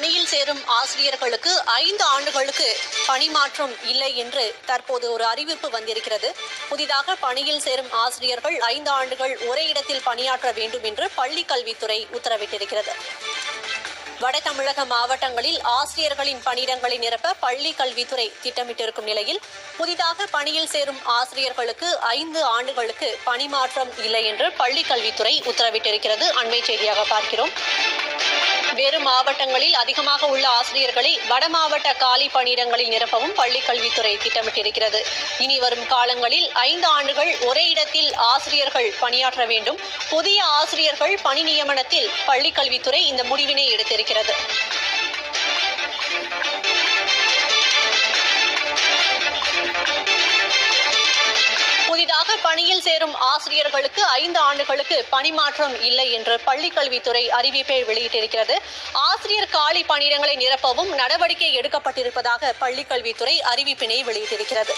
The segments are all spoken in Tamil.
பணியில் சேரும் ஆசிரியர்களுக்கு ஐந்து ஆண்டுகளுக்கு பணிமாற்றம் இல்லை என்று தற்போது ஒரு அறிவிப்பு வந்திருக்கிறது. புதிதாக பணியில் சேரும் ஆசிரியர்கள் ஐந்து ஆண்டுகள் ஒரே இடத்தில் பணியாற்ற வேண்டும் என்று பள்ளி கல்வித்துறை உத்தரவிட்டிருக்கிறது. வட தமிழக மாவட்டங்களில் ஆசிரியர்களின் பணியிடங்களை நிரப்ப பள்ளி கல்வித்துறை திட்டமிட்டிருக்கும் நிலையில் புதிதாக பணியில் சேரும் ஆசிரியர்களுக்கு ஐந்து ஆண்டுகளுக்கு பணிமாற்றம் இல்லை என்று பள்ளி கல்வித்துறை உத்தரவிட்டிருக்கிறது. அண்மை செய்தியாக பார்க்கிறோம். வேறு மாவட்டங்களில் அதிகமாக உள்ள ஆசிரியர்களை வட மாவட்ட காலி பணியிடங்களில் நிரப்பவும் பள்ளிக் கல்வித்துறை திட்டமிட்டிருக்கிறது. இனி வரும் காலங்களில் ஐந்து ஆண்டுகள் ஒரே இடத்தில் ஆசிரியர்கள் பணியாற்ற வேண்டும். புதிய ஆசிரியர்கள் பணி நியமனத்தில் பள்ளிக் கல்வித்துறை இந்த முடிவினை எடுத்திருக்கிறது. பணியில் சேரும் ஆசிரியர்களுக்கு ஐந்து ஆண்டுகளுக்கு பணிமாற்றம் இல்லை என்று பள்ளிக் கல்வித்துறை அறிவிப்பை வெளியிட்டிருக்கிறது. ஆசிரியர் காலி பணியிடங்களை நிரப்பவும் நடவடிக்கை எடுக்கப்பட்டிருப்பதாக பள்ளிக்கல்வித்துறை அறிவிப்பினை வெளியிட்டிருக்கிறது.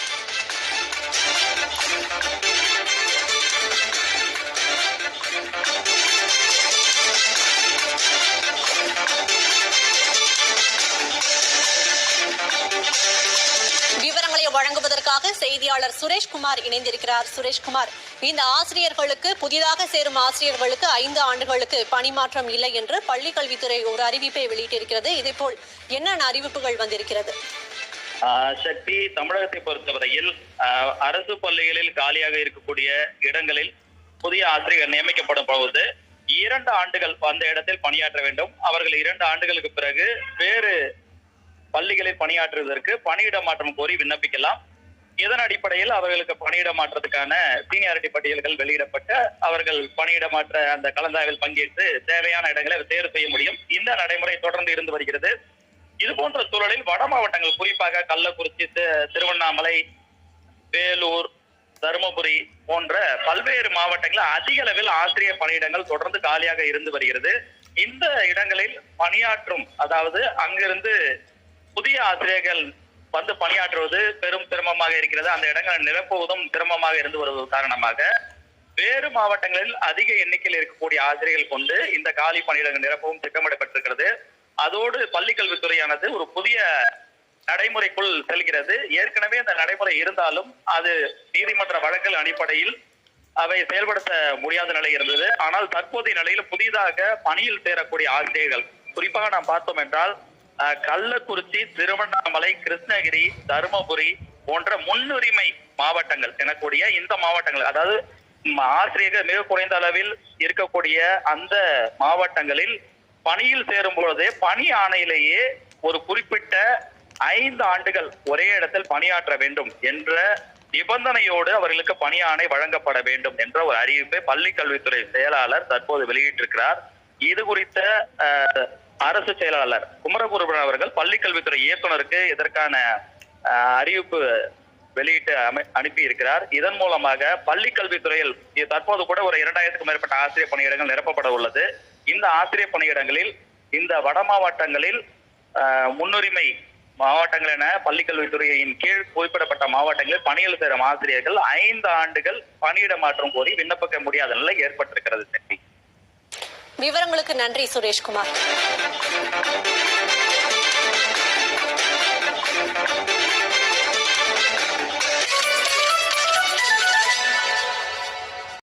வழங்குவதற்காக செய்தியாளர் சுரேஷ்குமார் இணைந்திருக்கிறார். சுரேஷ்குமார் இந்த ஆசிரியர்களுக்கு புதிதாக சேரும் ஆசிரியர்களுக்கு ஐந்து ஆண்டுகளுக்கு பணிமாற்றம் இல்லை என்று பள்ளிக் கல்வித்துறை ஒரு அறிவிப்பை வெளியிட்டிருக்கிறது. இதேபோல் என்னென்ன அறிவிப்புகள் வந்திருக்கிறது? சக்தி தமிழகத்தை பொறுத்தவரையில் அரசு பள்ளிகளில் காலியாக இருக்கக்கூடிய இடங்களில் புதிய ஆசிரியர் நியமிக்கப்படும் பொழுது இரண்டு ஆண்டுகள் அந்த இடத்தில் பணியாற்ற வேண்டும். அவர்கள் இரண்டு ஆண்டுகளுக்கு பிறகு வேறு பள்ளிகளில் பணியாற்றுவதற்கு பணியிட மாற்றம் கோரி விண்ணப்பிக்கலாம். இதன் அடிப்படையில் அவர்களுக்கு பணியிட மாற்றத்துக்கான சீனியாரிட்டி பட்டியல்கள் வெளியிடப்பட்டு அவர்கள் பணியிட மாற்ற அந்த கலந்தாய்வில் பங்கேற்று தேவையான இடங்களை தேர்வு செய்ய முடியும். இந்த நடைமுறை தொடர்ந்து இருந்து வருகிறது. இது போன்ற சூழலில் வட மாவட்டங்கள் குறிப்பாக கள்ளக்குறிச்சி திருவண்ணாமலை வேலூர் தருமபுரி போன்ற பல்வேறு மாவட்டங்களில் அதிக அளவில் ஆசிரியர் பணியிடங்கள் தொடர்ந்து காலியாக இருந்து வருகிறது. இந்த இடங்களில் பணியாற்றும் அதாவது அங்கிருந்து புதிய ஆசிரியர்கள் வந்து பணியாற்றுவது பெரும் சிரமமாக இருக்கிறது. அந்த இடங்களை நிரப்புவதும் சிரமமாக இருந்து வருவது காரணமாக வேறு மாவட்டங்களில் அதிக எண்ணிக்கையில் இருக்கக்கூடிய ஆசிரியர்கள் கொண்டு இந்த காலி பணியிடங்கள் நிரப்பவும் திட்டமிடப்பட்டிருக்கிறது. அதோடு பள்ளிக்கல்வித்துறையானது ஒரு புதிய நடைமுறைக்குள் செல்கிறது. ஏற்கனவே அந்த நடைமுறை இருந்தாலும் அது நீதிமன்ற வழக்கல் அடிப்படையில் அவை செயல்படுத்த முடியாத நிலை இருந்தது. ஆனால் தற்போதைய நிலையில் புதிதாக பணியில் சேரக்கூடிய ஆசிரியர்கள் குறிப்பாக நாம் பார்த்தோம் என்றால் கள்ளக்குறிச்சி திருவண்ணாமலை கிருஷ்ணகிரி தருமபுரி போன்ற முன்னுரிமை மாவட்டங்கள் எனக்கூடிய இந்த மாவட்டங்கள். அதாவது ஆசிரியர்கள் மிக குறைந்த அளவில் இருக்கக்கூடிய அந்த மாவட்டங்களில் பணியில் சேரும் பொழுதே பணி ஆணையிலேயே ஒரு குறிப்பிட்ட ஐந்து ஆண்டுகள் ஒரே இடத்தில் பணியாற்ற வேண்டும் என்ற நிபந்தனையோடு அவர்களுக்கு பணி ஆணை வழங்கப்பட வேண்டும் என்ற ஒரு அறிவிப்பை பள்ளி கல்வித்துறை செயலாளர் தற்போது வெளியிட்டிருக்கிறார். இது குறித்த அரசு செயலாளர் குமரகுருபன் அவர்கள் பள்ளிக்கல்வித்துறை இயக்குநருக்கு இயக்குனருக்கு இதற்கான அறிவிப்பு வெளியிட்டு அமை- அனுப்பி இருக்கிறார். இதன் மூலமாக பள்ளி கல்வித்துறையில் இது தற்போது கூட ஒரு இரண்டாயிரத்துக்கும் மேற்பட்ட ஆசிரியர் பணியிடங்கள் நிரப்பப்பட உள்ளது. இந்த ஆசிரியர் பணியிடங்களில் இந்த வட மாவட்டங்களில் முன்னுரிமை மாவட்டங்கள் என பள்ளிக்கல்வித்துறையின் கீழ் குறிப்பிடப்பட்ட மாவட்டங்களில் பணியில் சேரும் ஆசிரியர்கள் ஐந்து ஆண்டுகள் பணியிட மாற்றம் கோரி விண்ணப்பிக்க முடியாத நிலை ஏற்பட்டிருக்கிறது. சக்தி விவரங்களுக்கு நன்றி சுரேஷ்குமார்.